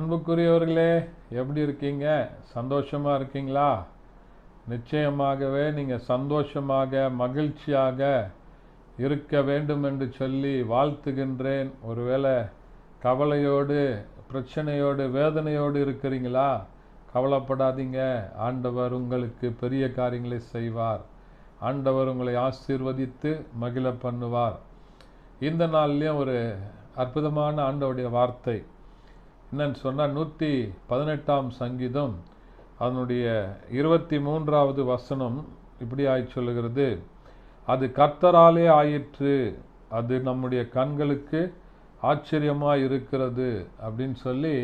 அன்புக்குரியவர்களே எப்படி இருக்கீங்க? சந்தோஷமாக இருக்கீங்களா? நிச்சயமாகவே நீங்கள் சந்தோஷமாக மகிழ்ச்சியாக இருக்க வேண்டும் என்று சொல்லி வாழ்த்துகின்றேன். ஒருவேளை கவலையோடு பிரச்சனையோடு வேதனையோடு இருக்கிறீங்களா? கவலைப்படாதீங்க. ஆண்டவர் உங்களுக்கு பெரிய காரியங்களை செய்வார். ஆண்டவர் உங்களை ஆசீர்வதித்து மகிழ பண்ணுவார். இந்த நாள்லேயும் ஒரு அற்புதமான ஆண்டவுடைய வார்த்தை. என்னன்னு சொன்னால் நூற்றி பதினெட்டாம் சங்கீதம் அதனுடைய இருபத்தி மூன்றாவது வசனம் இப்படி ஆய் சொல்லுகிறது. அது கர்த்தராலே ஆயிற்று அது நம்முடைய கண்களுக்கு ஆச்சரியமாக இருக்கிறது அப்படின்னு சொல்லி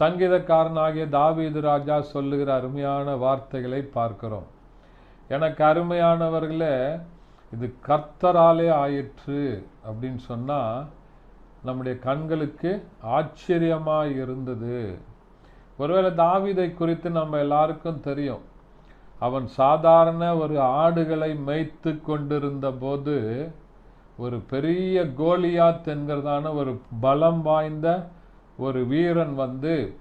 சங்கீதக்காரனாகிய தாவீது ராஜா சொல்லுகிற அருமையான வார்த்தைகளை பார்க்கிறோம். எனக்கு அருமையானவர்களே இது கர்த்தராலே ஆயிற்று அப்படின்னு சொன்னால் நம்முடைய கண்களுக்கு ஆச்சரியமாக இருந்தது. ஒருவேளை தாவிதை குறித்து நம்ம எல்லாருக்கும் தெரியும். அவன் சாதாரண ஒரு ஆடுகளை மேய்த்து கொண்டிருந்த போது ஒரு பெரிய கோலியாத் என்கிறதான ஒரு பலம் வாய்ந்த ஒரு வீரன் வந்து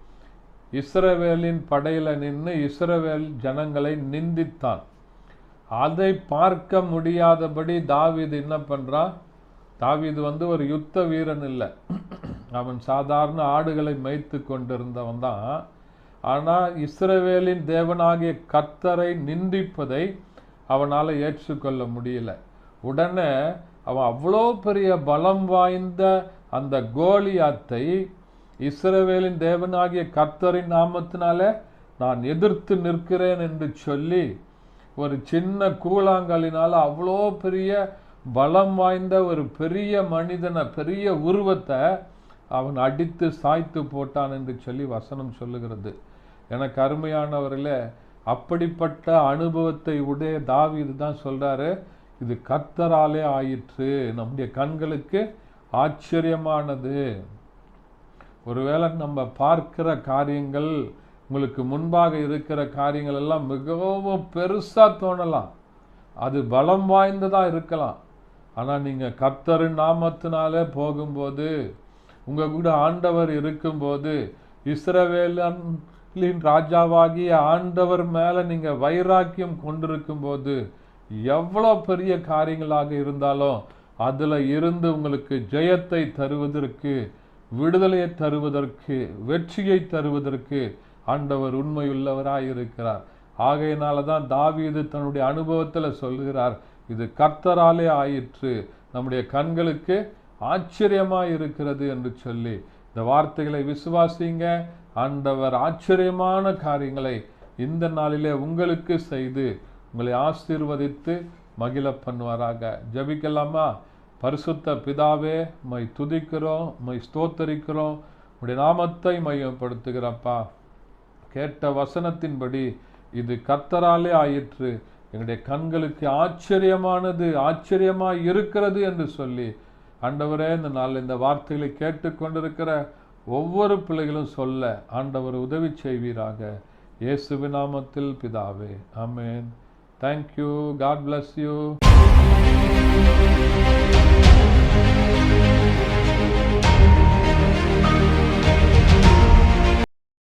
இஸ்ரவேலின் படையில் நின்று இஸ்ரவேல் ஜனங்களை நிந்தித்தான். அதை பார்க்க முடியாதபடி தாவிது என்ன பண்ணுறான் தாவீது வந்து ஒரு யுத்த வீரன் இல்லை. அவன் சாதாரண ஆடுகளை மேய்த்து கொண்டிருந்தவன் தான். ஆனால் இஸ்ரவேலின் தேவனாகிய கர்த்தரை நிந்திப்பதை அவனால் ஏற்றுக்கொள்ள முடியல. உடனே அவன் அவ்வளோ பெரிய பலம் வாய்ந்த அந்த கோலியாத்தை இஸ்ரவேலின் தேவனாகிய கர்த்தரின் நாமத்தினால நான் எதிர்த்து நிற்கிறேன் என்று சொல்லி ஒரு சின்ன கூழாங்கலினால் அவ்வளோ பெரிய பலம் வாய்ந்த ஒரு பெரிய மனிதனை பெரிய உருவத்தை அவன் அடித்து சாய்த்து போட்டான் என்று சொல்லி வசனம் சொல்லுகிறது. எனக்கு அருமையானவரில் அப்படிப்பட்ட அனுபவத்தை உடைய தாவி தான் சொல்கிறாரு இது கர்த்தராலே ஆயிற்று நம்முடைய கண்களுக்கு ஆச்சரியமானது. ஒருவேளை நம்ம பார்க்கிற காரியங்கள் உங்களுக்கு முன்பாக இருக்கிற காரியங்கள் எல்லாம் மிகவும் பெருசாக தோணலாம். அது பலம் வாய்ந்ததாக இருக்கலாம். ஆனால் நீங்கள் கர்த்தரின் நாமத்தினாலே போகும்போது உங்கள் கூட ஆண்டவர் இருக்கும்போது இஸ்ரவேலின் ராஜாவாகிய ஆண்டவர் மேலே நீங்கள் வைராக்கியம் கொண்டிருக்கும் போது எவ்வளோ பெரிய காரியங்களாக இருந்தாலும் அதில் இருந்து உங்களுக்கு ஜெயத்தை தருவதற்கு விடுதலையை தருவதற்கு வெற்றியை தருவதற்கு ஆண்டவர் உண்மையுள்ளவராக இருக்கிறார் ஆகையினால தான் தாவீது தன்னுடைய அனுபவத்தில் சொல்கிறார் இது கர்த்தராலே ஆயிற்று. நம்முடைய கண்களுக்கு ஆச்சரியமாக இருக்கிறது என்று சொல்லி இந்த வார்த்தைகளை விசுவாசிங்க. ஆண்டவர் ஆச்சரியமான காரியங்களை இந்த நாளிலே உங்களுக்கு செய்து உங்களை ஆசீர்வதித்து மகிழ பண்ணுவாராக. ஜபிக்கலாமா? பரிசுத்த பிதாவே மை துதிக்கிறோம் மை ஸ்தோத்தரிக்கிறோம். உடைய நாமத்தை மையப்படுத்துகிறப்பா. கேட்ட வசனத்தின்படி இது கர்த்தராலே ஆயிற்று. எங்களுடைய கண்களுக்கு ஆச்சரியமானது ஆச்சரியமாக இருக்கிறது என்று சொல்லி ஆண்டவரே இந்த நாள் இந்த வார்த்தைகளை கேட்டுக்கொண்டிருக்கிற ஒவ்வொரு பிள்ளைகளும் சொல்ல ஆண்டவர் உதவி செய்வீராக. இயேசுவின் நாமத்தில் பிதாவே ஆமென். Thank you God bless you